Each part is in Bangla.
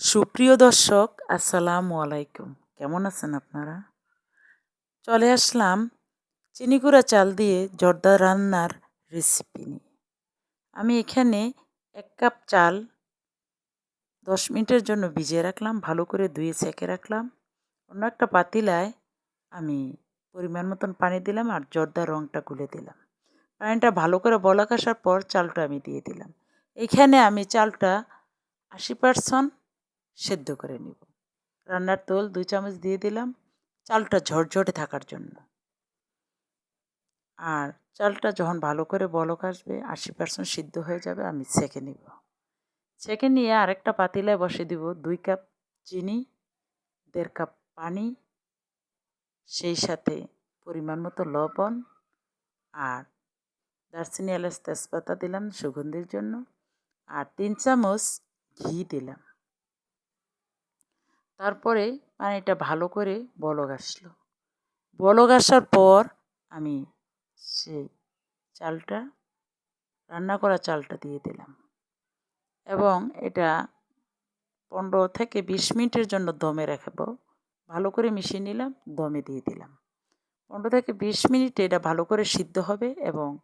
সুপ্রিয় দর্শক, আসসালামু আলাইকুম। কেমন আছেন আপনারা? চলে আসলাম চিনিগুড়া চাল দিয়ে জর্দা রান্নার রেসিপি নিয়ে। আমি এখানে এক কাপ চাল দশ মিনিটের জন্য ভিজিয়ে রাখলাম, ভালো করে ধুয়ে ছেঁকে রাখলাম। অন্য একটা পাতিলায় আমি পরিমাণ মতন পানি দিলাম আর জর্দার রঙটা গুলে দিলাম। পানিটা ভালো করে বলক আসার পর চালটা আমি দিয়ে দিলাম। এখানে আমি চালটা আশি পার্সেন্ট সেদ্ধ করে নিব। রান্নার তোল দুই চামচ দিয়ে দিলাম চালটা ঝরঝরে থাকার জন্য। আর চালটা যখন ভালো করে বলক আসবে আশি পার্সেন্ট সিদ্ধ হয়ে যাবে আমি ছেঁকে নিব। ছেঁকে নিয়ে আরেকটা পাতিলায় বসে দিব দুই কাপ চিনি, দেড় কাপ পানি, সেই সাথে পরিমাণ মতো লবণ আর দারচিনি এলাচ তেজপাতা দিলাম সুগন্ধির জন্য। আর তিন চামচ ঘি দিলাম। তারপরে পানিটা ভালো করে বলক আসলো। বলক আসার পর আমি সেই চালটা, রান্না করা চালটা দিয়ে দিলাম। এবং এটা পনেরো থেকে বিশ মিনিটের জন্য দমে রাখব। ভালো করে মিশিয়ে নিলাম, দমে দিয়ে দিলাম। পনেরো থেকে বিশ মিনিটে এটা ভালো করে সিদ্ধ হবে এবং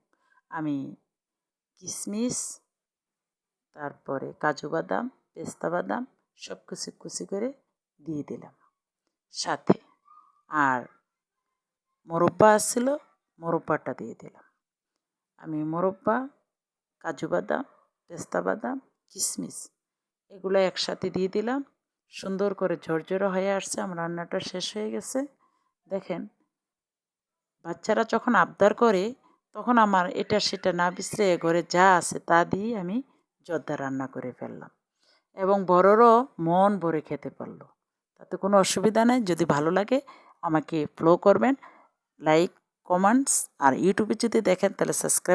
আমি কিশমিশ তারপরে কাজু বাদাম, পেস্তা বাদাম সব কুচি কুচি করে দিয়ে দিলাম। সাথে আর মোরব্বা আসছিল, মোরব্বাটা দিয়ে দিলাম। আমি মোরব্বা, কাজু বাদাম, পেস্তা বাদাম কিশমিশ এগুলো একসাথে দিয়ে দিলাম। সুন্দর করে ঝরঝরে হয়ে আসছে, আমার রান্নাটা শেষ হয়ে গেছে। দেখেন, বাচ্চারা যখন আবদার করে, তখন আমার এটা সেটা না বিছড়ে ঘরে যা আছে তা দিয়ে আমি জর্দা রান্না করে ফেললাম। এবং বড়রও মন ভরে খেতে পারল। তাতে কোনো অসুবিধা নেই। যদি ভালো লাগে, আমাকে ফলো করবেন লাইক কমেন্টস আর ইউটিউবে যদি দেখেন, তাহলে সাবস্ক্রাইব